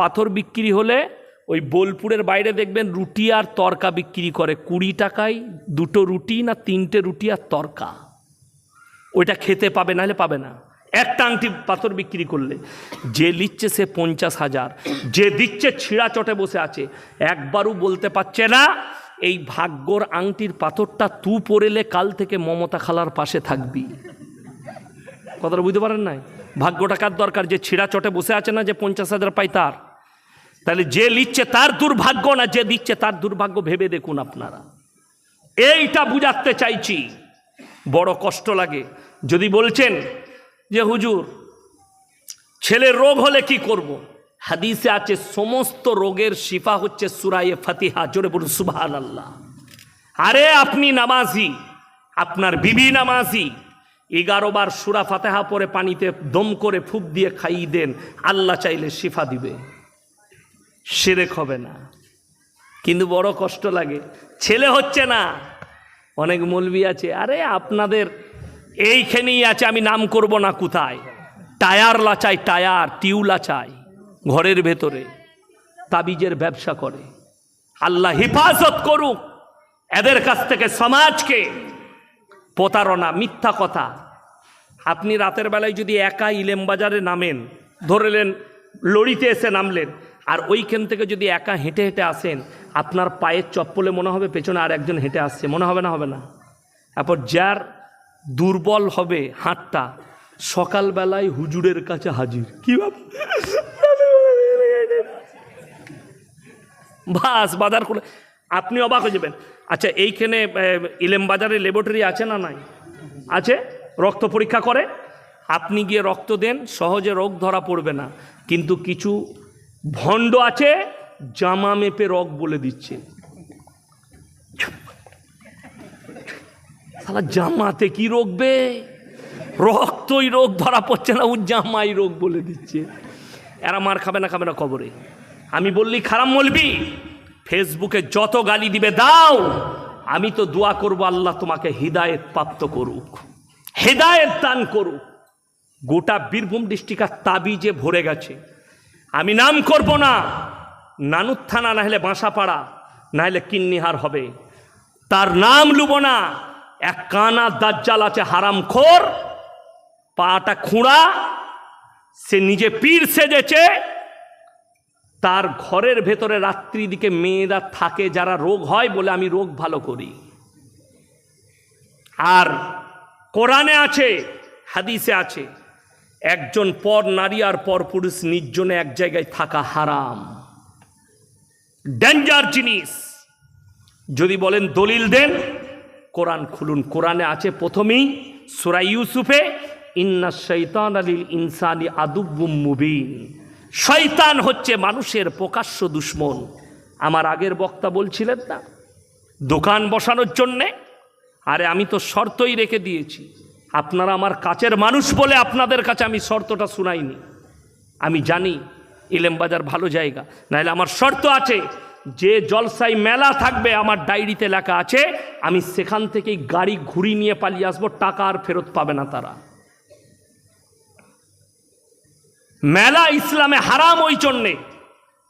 পাথর বিক্রি হলে ওই বোলপুরের বাইরে দেখবেন রুটি আর তরকা বিক্রি করে কুড়ি টাকায় দুটো রুটি না তিনটে রুটি আর তরকা। ওইটা খেতে পাবে, নাহলে পাবে না। একটা আংটি পাথর বিক্রি করলে। যে নিচ্ছে সে পঞ্চাশ হাজার, যে দিচ্ছে ছিঁড়া চটে বসে আছে। একবারও বলতে পারছে না, এই ভাগ্যর আংটির পাথরটা তু পড়েলে কাল থেকে মমতা খালার পাশে থাকবি। কথাটা বুঝতে পারেন নাই? ভাগ্যটা কার দরকার? যে ছিঁড়া চটে বসে আছে না যে পঞ্চাশ হাজার পাই তার? তাহলে যে নিচ্ছে তার দুর্ভাগ্য না যে দিচ্ছে তার দুর্ভাগ্য ভেবে দেখুন আপনারা। এইটা বুঝাতে চাইছি। বড় কষ্ট লাগে। যদি বলছেন যে, হুজুর ছেলের রোগ হলে কি করব। হাদিসে আছে, সমস্ত রোগের শিফা হচ্ছে সুরায়ে ফাতিহা। জোরে বলুন সুবহান আল্লাহ আরে, আপনি নামাজি, আপনার বিবি নামাজি, এগারো বার সুরা ফাতেহা পরে পানিতে দম করে ফুপ দিয়ে খাইয়ে দেন, আল্লাহ চাইলে শিফা দিবে। সেরেক হবে না। কিন্তু বড় কষ্ট লাগে। ছেলে হচ্ছে না। অনেক মলবি আছে, আরে, আপনাদের এইখানেই আছে, আমি নাম করব না কোথায়? টায়ার লাচাই টায়ার টিউ লাচাই ঘরের ভেতরে, তাবিজের ব্যবসা করে। আল্লাহ হেফাজত করুক এদের কাছ থেকে সমাজকে। প্রতারণা, মিথ্যা কথা। আপনি রাতের বেলায় যদি একা ইলেম বাজারে নামেন, ধরলেন লড়িতে এসে নামলেন আর ওইখান থেকে যদি একা হেঁটে হেঁটে আসেন, আপনার পায়ের চপ্পলে মনে হবে পেছনে আর একজন হেঁটে আসছে, মনে হবে না হবে না। তারপর যার দুর্বল হবে হাতটা, সকালবেলায় হুজুরের কাছে হাজির। কি বাবা? বাস, বাজার করে আপনি অবাক হয়ে যাবেন। আচ্ছা এইখানে ইলেম বাজারে ল্যাবরেটরি আছে না নাই? আছে? রক্ত পরীক্ষা করে? আপনি গিয়ে রক্ত দেন, সহজে রোগ ধরা পড়বে না। কিন্তু কিছু ভণ্ড আছে, জামা মেপে রোগ বলে দিচ্ছে। সালা জামাতে কি রোগবে রক্তই রোগ, ধরা পড়ছে না, ও জামাই রোগ বলে দিচ্ছে। এরা মার খাবে না খাবে না কবরে। আমি বললি, খারাপ বলবি? ফেসবুকে যত গালি দিবে, দাও! আমি তো দোয়া করব, আল্লাহ তোমাকে হৃদায়ত প্রাপ্ত করুক। হেদায়েত দান করুক। গোটা বীরভূম ডিস্ট্রিক্ট আর তাবিজে ভরে গেছে। আমি নাম করব না। নানুর থানা না হলে বাঁসাপাড়া না হলে কিন্নিহার হবে। তার নাম লুব না। এক কানা দাজ্জাল আছে হারাম খোর, পাটা খুঁড়া, সে নিজে পীর সেজেছে। তার ঘরের ভেতরে রাত্রি দিকে মেয়েরা থাকে, যারা রোগ হয় বলে আমি রোগ ভালো করি। আর কোরআনে আছে, হাদিসে আছে একজন পর নারী আর পর পুরুষ নির্জনে এক জায়গায় থাকা হারাম। ডেঞ্জার জিনিস। যদি বলেন দলিল দেন, কোরআন খুলুন। কোরআনে আছে প্রথমেই সুরাই ইউসুফে, ইন্না শৈতান আলিল ইনসানি আদুব্বুম মুবিন। শয়তান হচ্ছে মানুষের প্রকাশ্য দুশ্মন। আমার আগের বক্তা বলছিলেন না, দোকান বসানোর জন্যে? আরে আমি তো শর্তই রেখে দিয়েছি। আপনারা আমার কাছের মানুষ বলে আপনাদের কাছে আমি শর্তটা শুনাইনি। আমি জানি ইলেম বাজার ভালো জায়গা, নাহলে আমার শর্ত আছে, যে জলসাই মেলা থাকবে আমার ডায়েরিতে লেখা আছে, আমি সেখান থেকেই গাড়ি ঘুরি নিয়ে পালিয়ে আসব, টাকা আর ফেরত পাবে না তারা। মেলা ইসলামে হারাম ওই জন্যে।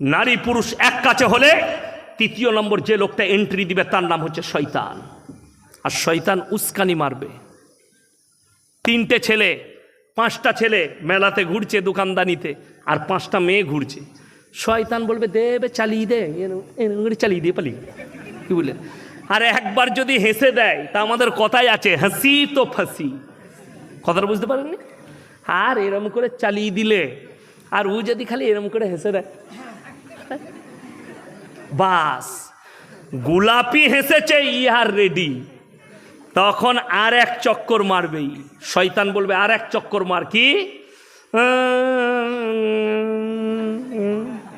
নারী পুরুষ এক কাছে হলে তৃতীয় নম্বর যে লোকটা এন্ট্রি দিবে, তার নাম হচ্ছে শয়তান। আর শয়তান উস্কানি মারবে। তিনটে ছেলে, পাঁচটা ছেলে মেলাতে ঘুরছে দোকানদানিতে, আর পাঁচটা মেয়ে ঘুরছে। শয়তান বলবে দেবে চালিয়ে দে চালিয়ে দিয়ে পালিয়ে কি বলে? আর একবার যদি হেসে দেয়, তা আমাদের কথাই আছে, হাসি তো ফাঁসি। কথাটা বুঝতে পারেননি? আর এরম করে চালিয়ে দিলে, আর ও যদি খালি এরম করে হেসে দেয়? বাস। গোলাপি হেসেছে, ইহার রেডি। তখন আর এক চক্কর মারবেই। শয়তান বলবে, আর এক চক্কর মার কি?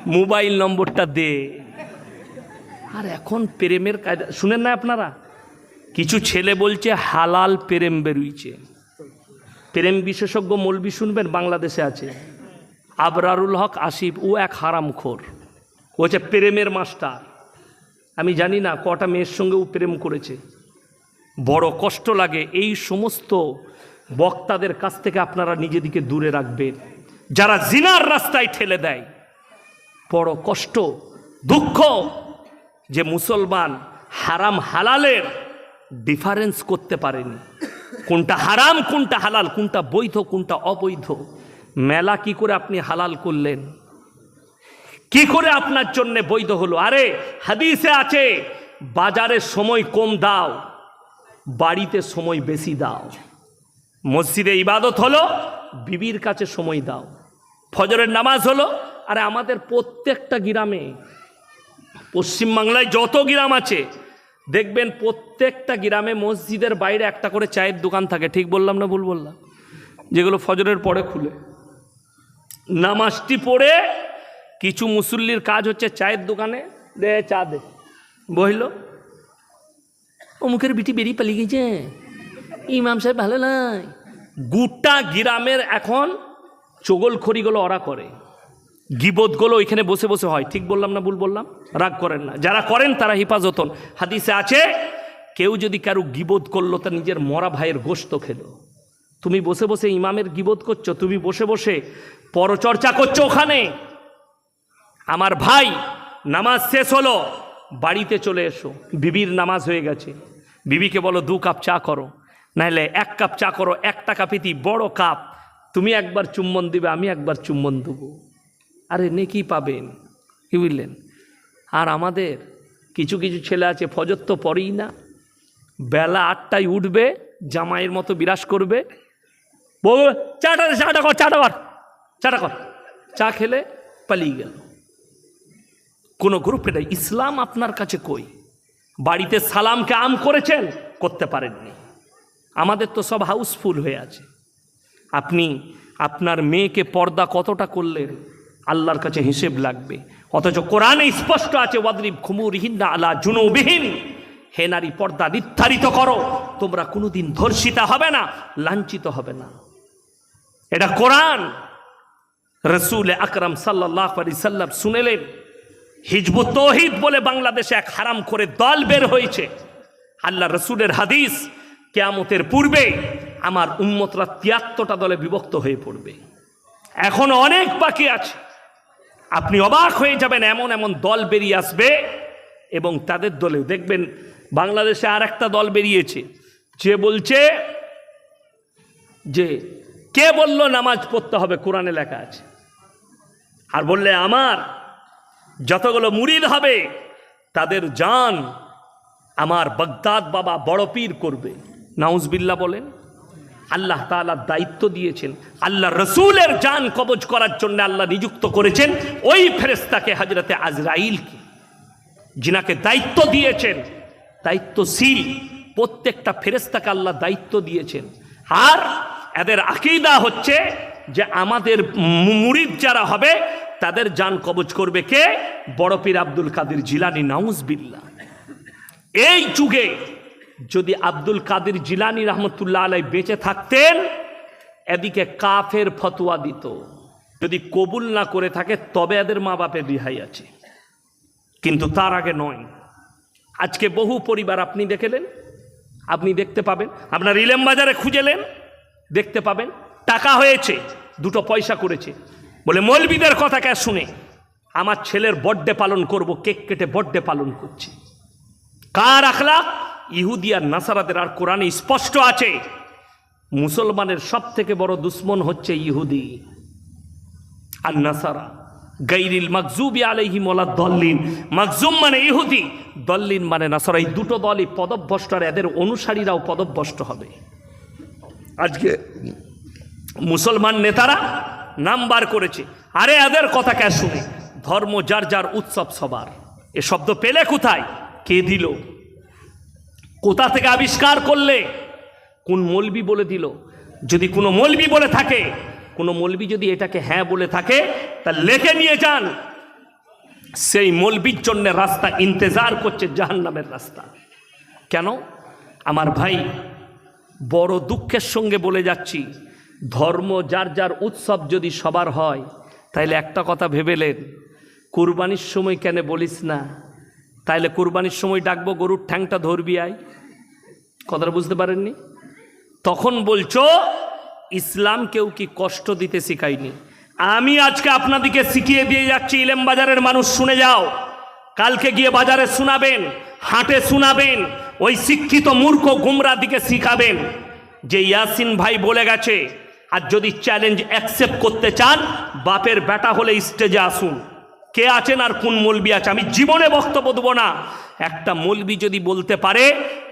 মোবাইল নম্বরটা দে। আর এখন প্রেমের কায়দা, শুনেন না আপনারা? কিছু ছেলে বলছে, হালাল প্রেম বেরুইছে। প্রেম বিশেষজ্ঞ মলবি শুনবেন, বাংলাদেশে আছে। আবরারুল হক আসিফ, ও এক হারামখোর। ও হচ্ছে প্রেমের মাস্টার। আমি জানি না কটা মেয়ের সঙ্গে ও প্রেম করেছে। বড় কষ্ট লাগে। এই সমস্ত বক্তাদের কাছ থেকে আপনারা নিজেদিকে দূরে রাখবেন। যারা জিনার রাস্তায় ঠেলে দেয়, বড় কষ্ট, দুঃখ যে মুসলমান হারাম হালালের ডিফারেন্স করতে পারেনি। কোনটা হারাম, কোনটা হালাল, কোনটা বৈধ, কোনটা অবৈধ, মেলা কি করে আপনি হালাল করলেন? কি করে আপনার জন্য বৈধ হলো? আরে, হাদিসে আছে বাজারের সময় কম দাও। বাড়িতে সময় বেশি দাও। মসজিদে ইবাদত হলো, বিবির কাছে সময় দাও। ফজরের নামাজ হলো, আরে আমাদের প্রত্যেকটা গ্রামে, পশ্চিমবাংলায় যত গ্রাম আছে, দেখবেন প্রত্যেকটা গ্রামে মসজিদের বাইরে একটা করে চায়ের দোকান থাকে। ঠিক বললাম না ভুল বললাম? যেগুলো ফজরের পরে খুলে। নামাজটি পড়ে কিছু মুসল্লির কাজ হচ্ছে চায়ের দোকানে, দে চা দে। বহিল। অমুকের বিটি বেরিয়ে পালিয়ে গেছে ইমাম সাহেব ভালো নাই গোটা গ্রামের এখন চগলখড়িগুলো ওরা করে গিবোধগুলো ওইখানে বসে বসে হয়। ঠিক বললাম না ভুল বললাম রাগ করেন না। যারা করেন তারা হিফাজতন হাদিসে আছে, কেউ যদি কারও গিবোধ করল, তা নিজের মরা ভাইয়ের গোস্ত খেলো। তুমি বসে বসে ইমামের গিবোধ করছ, তুমি বসে বসে পরচর্চা করছ ওখানে। আমার ভাই, নামাজ শেষ হলো, বাড়িতে চলে এসো। বিবির নামাজ হয়ে গেছে। বিবিকে বলো, দু কাপ চা করো। নাহলে এক কাপ চা করো, এক টাকা পিতি, বড় কাপ। তুমি একবার চুম্বন দিবে, আমি একবার চুম্বন দেবো। আরে নেকি পাবেন? কি বুঝলেন? আর আমাদের কিছু কিছু ছেলে আছে, ফজর তো পরেই না। বেলা আটটায় উঠবে, জামাইয়ের মতো বিরাজ করবে। বউ, চাটা চাটা কর চাটা কর চাটা কর। চা খেলে পালিয়ে গেল। কোনো গ্রুপে নেই। ইসলাম আপনার কাছে কই? বাড়িতে সালামকে আম করেছেন, করতে পারেননি। আমাদের তো সব হাউসফুল হয়ে আছে। আপনি, আপনার মেয়েকে পর্দা কতটা করলেন, আল্লাহর কাছে হিসেব লাগবে। অথচ কোরআনে স্পষ্ট আছে, ওয়াদরিব খুমুরহীন না আলা জুনুবিহীন। হে নারী, পর্দা নির্ধারিত করো। তোমরা কোনোদিন ধর্ষিতা হবে না, লাঞ্ছিত হবে না। এটা কোরআন। রসুল আকরাম সাল্লাহ আলি সাল্লাম শুনেলেন হিজবুত তৌহিদ বলে বাংলাদেশে এক হারাম করে দল বের হয়েছে। আল্লাহ রসুলের হাদিস, কেয়ামতের পূর্বে আমার উম্মতরা তিয়াত্তরটা দলে বিভক্ত হয়ে পড়বে। এখনও অনেক বাকি আছে। আপনি অবাক হয়ে যাবেন, এমন এমন দল বেরিয়ে আসবে এবং তাদের দলে দেখবেন বাংলাদেশে আর একটা দল বেরিয়েছে। যে বলছে যে, কে বলল নামাজ পড়তে হবে? কোরআনে লেখা আছে। আর বললে, আমার যতগুলো মুরিদ হবে, তাদের জান আমার বগদাদ বাবা বড় পীর করবে। নাউজবিল্লা বলেন, আল্লাহ তাআলা দায়িত্ব দিয়েছেন। আল্লাহ রসুলের জান কবজ করার জন্য আল্লাহ নিযুক্ত করেছেন ওই ফেরেস্তাকে হজরতে আজরাইলকে। যিনাকে দায়িত্ব দিয়েছেন, দায়িত্বশীল, প্রত্যেকটা ফেরেস্তাকে আল্লাহ দায়িত্ব দিয়েছেন। আর এদের আকিদা হচ্ছে যে আমাদের মুরিদ যারা হবে তাদের জান কবজ করবে কে? বড় পীর আব্দুল কাদের জিলানি নাউজবিল্লা এই যুগে যদি আব্দুল কাদের জিলানি রহমতুল্লাহ আলাই বেঁচে থাকতেন, এদিকে কাফের ফতোয়া দিত। যদি কবুল না করে থাকে, তবে এদের মা বাপের রিহাই আছে। কিন্তু তার আগে নয়। আজকে বহু পরিবার আপনি দেখেলেন, আপনি দেখতে পাবেন, আপনার ইলেম বাজারে খুঁজেলেন দেখতে পাবেন, টাকা হয়েছে, দুটো পয়সা করেছে। বলে, মৌলবিদের কথা কে শুনে? আমার ছেলের বড্ডে পালন করব, কেক কেটে বড্ডে পালন করছে। কার আখলাক? ইহুদি আর নাসারাদের, আর কোরআনে স্পষ্ট আছে, মুসলমানের সব থেকে বড় দুশ্মন হচ্ছে ইহুদি আর নাসারা। গাইরিল মাকজুবি আলাইহি মোলা দল্লিন। মাকজুম মানে ইহুদি, দল্লিন মানে নাসারা। এই দুটো দলই পদভ্রষ্ট, আর এদের অনুসারীরাও পদভ্রষ্ট হবে। আজকে মুসলমান নেতারা নাম বার করেছে। আরে এদের কথা কে শুনে? ধর্ম যার যার উৎসব সবার। এ শব্দ পেলে কোথায়? কে দিল? কোথা থেকে আবিষ্কার করলে? কোন মলবি বলে দিল? যদি কোনো মলবি বলে থাকে, কোনো মলবি যদি এটাকে হ্যাঁ বলে থাকে, তা লেখে নিয়ে যান। সেই মলবির জন্য রাস্তা ইন্তেজার করছে জাহান্নামের রাস্তা। কেন? আমার ভাই, বড় দুঃখের সঙ্গে বলে যাচ্ছি ধর্ম, যার যার উৎসব যদি সবার হয়, তাইলে একটা কথা ভেবেলেন কুরবানির সময় কেন বলিস না? তাইলে কুরবানির সময় ডাকবো, গরুর ঠ্যাংটা ধরবি আয়। কথাটা বুঝতে পারেননি? তখন বলছো, ইসলাম কেউ কি কষ্ট দিতে শেখায়নি? আমি আজকে আপনাদেরকে শিখিয়ে দিয়ে যাচ্ছি, ইলেম বাজারের মানুষ শুনে যাও। কালকে গিয়ে বাজারে শোনাবেন, হাটে শোনাবেন, ওই শিক্ষিত মূর্খ গুমরা দিকে শিখাবেন। যে ইয়াসিন ভাই বলে গেছে আর যদি চ্যালেঞ্জ অ্যাকসেপ্ট করতে চান, বাপের বেটা হলে স্টেজে আসুন। কে আছেন আর কোন মলবি আছে? আমি জীবনে বক্তব্য দেবো না। একটা মলবি যদি বলতে পারে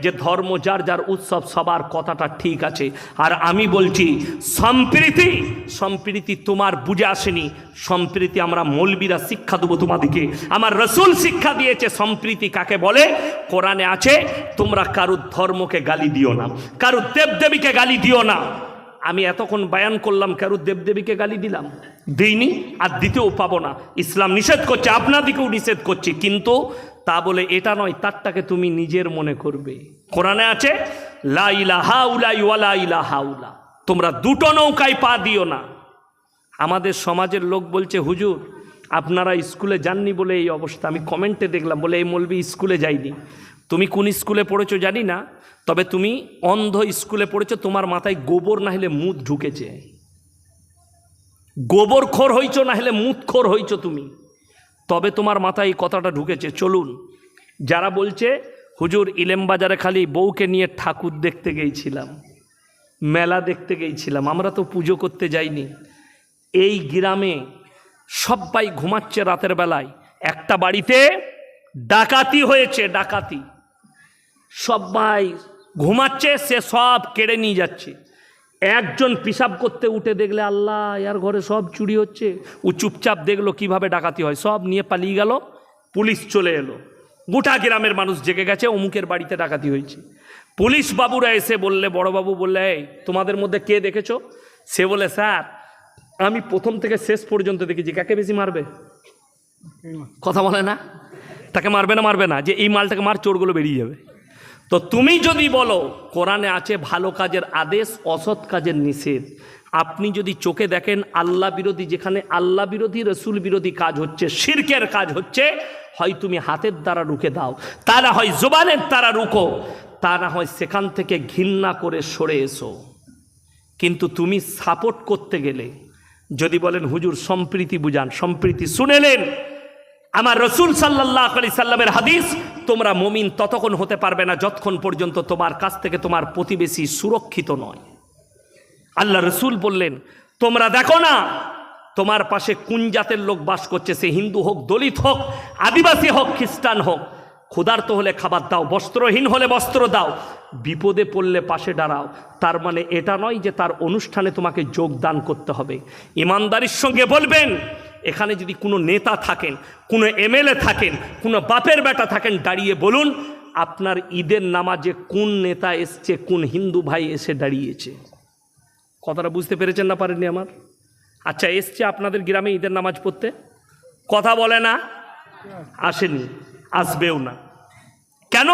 যে ধর্ম যার যার উৎসব, সবার কথাটা ঠিক আছে। আর আমি বলছি, সম্প্রীতি সম্প্রীতি তোমার বুঝে আসেনি। সম্প্রীতি আমরা মলবিরা শিক্ষা দেবো তোমাদেরকে। আমার রসুল শিক্ষা দিয়েছে, সম্প্রীতি কাকে বলে? কোরআনে আছে, তোমরা কারুর ধর্মকে গালি দিও না। কারুর দেবদেবীকে গালি দিও না। আমি এতক্ষণ বায়ান করলাম কারু দেবদেবীকে গালি দিলাম? দিইনি। আর দিতেও পাবো না। ইসলাম নিষেধ করছে আপনাদিকেও নিষেধ করছে কিন্তু তা বলে এটা নয় তারটাকে তুমি নিজের মনে করবে। কোরআনে আছে লা ইলাহা উলা ইওয়ালা ইলাহা উলা। তোমরা দুটো নৌকায় পা দিও না। আমাদের সমাজের লোক বলছে হুজুর আপনারা স্কুলে যাননি বলে এই অবস্থা। আমি কমেন্টে দেখলাম বলে এই মলবি স্কুলে যাইনি তুমি কোন স্কুলে পড়েছো জানি না, তবে তুমি অন্ধ স্কুলে পড়েছো, তোমার মাথায় গোবর না হলে মুদ ঢুকেছে। গোবর খোর হইছো না হলে মুদ খোর হইছো তুমি। তবে তোমার মাথায় এই কথাটা ঢুকেছে, চলুন। যারা বলছে, হুজুর ইলেম বাজারে খালি বউকে নিয়ে ঠাকুর দেখতে গিয়েছিলাম মেলা দেখতে গিয়েছিলাম আমরা তো পুজো করতে যাইনি। এই গ্রামে সবাই ঘুমাচ্ছে রাতের বেলায়। একটা বাড়িতে ডাকাতি হয়েছে, ডাকাতি। সবাই ঘুমাচ্ছে, সে সব কেড়ে নিয়ে যাচ্ছে। একজন পিসাব করতে উঠে দেখলে, আল্লাহ ইয়ার ঘরে সব চুরি হচ্ছে। ও চুপচাপ দেখল, কীভাবে ডাকাতি হয়। সব নিয়ে পালিয়ে গেল, পুলিশ চলে এলো। গোটা গ্রামের মানুষ জেগে গেছে, অমুকের বাড়িতে ডাকাতি হয়েছে। পুলিশ বাবুরা এসে বললে বড়বাবু বললে, এই, তোমাদের মধ্যে কে দেখেছ? সে বলে, স্যার, আমি প্রথম থেকে শেষ পর্যন্ত দেখেছি। কাকে বেশি মারবে? কথা বলে না? তাকে মারবে না মারবে না। যে এই মালটাকে মার, চোরগুলো বেরিয়ে যাবে। তো তুমি যদি বলো, কোরআনে আছে ভালো কাজের আদেশ, অসৎ কাজের নিষেধ। আপনি যদি চোখে দেখেন, আল্লাহ বিরোধী, যেখানে আল্লাহ বিরোধী, রসুল বিরোধী কাজ হচ্ছে, শিরকের কাজ হচ্ছে, হয় তুমি হাতের দ্বারা রুখে দাও, তা না হয় জোবানের দ্বারা রুখো, তা না হয় সেখান থেকে ঘৃণা করে সরে এসো। কিন্তু তুমি সাপোর্ট করতে গেলে, যদি বলেন, হুজুর, সম্প্রীতি বুঝান, সম্প্রীতি শুনেলেন আমার রসুল সাল্লাহ সাল্লামের হাদিস, তোমরা মমিন ততক্ষণ হতে পারবে না যতক্ষণ পর্যন্ত তোমার কাছ থেকে তোমার প্রতিবেশী সুরক্ষিত নয়। আল্লাহ রসুল বললেন, তোমরা দেখো না, তোমার পাশে কোন জাতের লোক বাস করছে, সে হিন্দু হোক, দলিত হোক, আদিবাসী হোক, খ্রিস্টান হোক। ক্ষুধার্ত হলে খাবার দাও, বস্ত্রহীন হলে বস্ত্র দাও, বিপদে পড়লে পাশে দাঁড়াও। তার মানে এটা নয় যে তার অনুষ্ঠানে তোমাকে যোগদান করতে হবে। ইমানদারির সঙ্গে বলবেন এখানে যদি কোনো নেতা থাকেন, কোনো এমএলএ থাকেন, কোনো বাপের বেটা থাকেন, দাঁড়িয়ে বলুন, আপনার ঈদের নামাজে কোন নেতা এসছে, কোন হিন্দু ভাই এসে দাঁড়িয়েছে? কথাটা বুঝতে পেরেছেন না পারেননি আমার? আচ্ছা এসছে আপনাদের গ্রামে ঈদের নামাজ পড়তে? কথা বলে না? আসেনি, আসবেও না। কেন?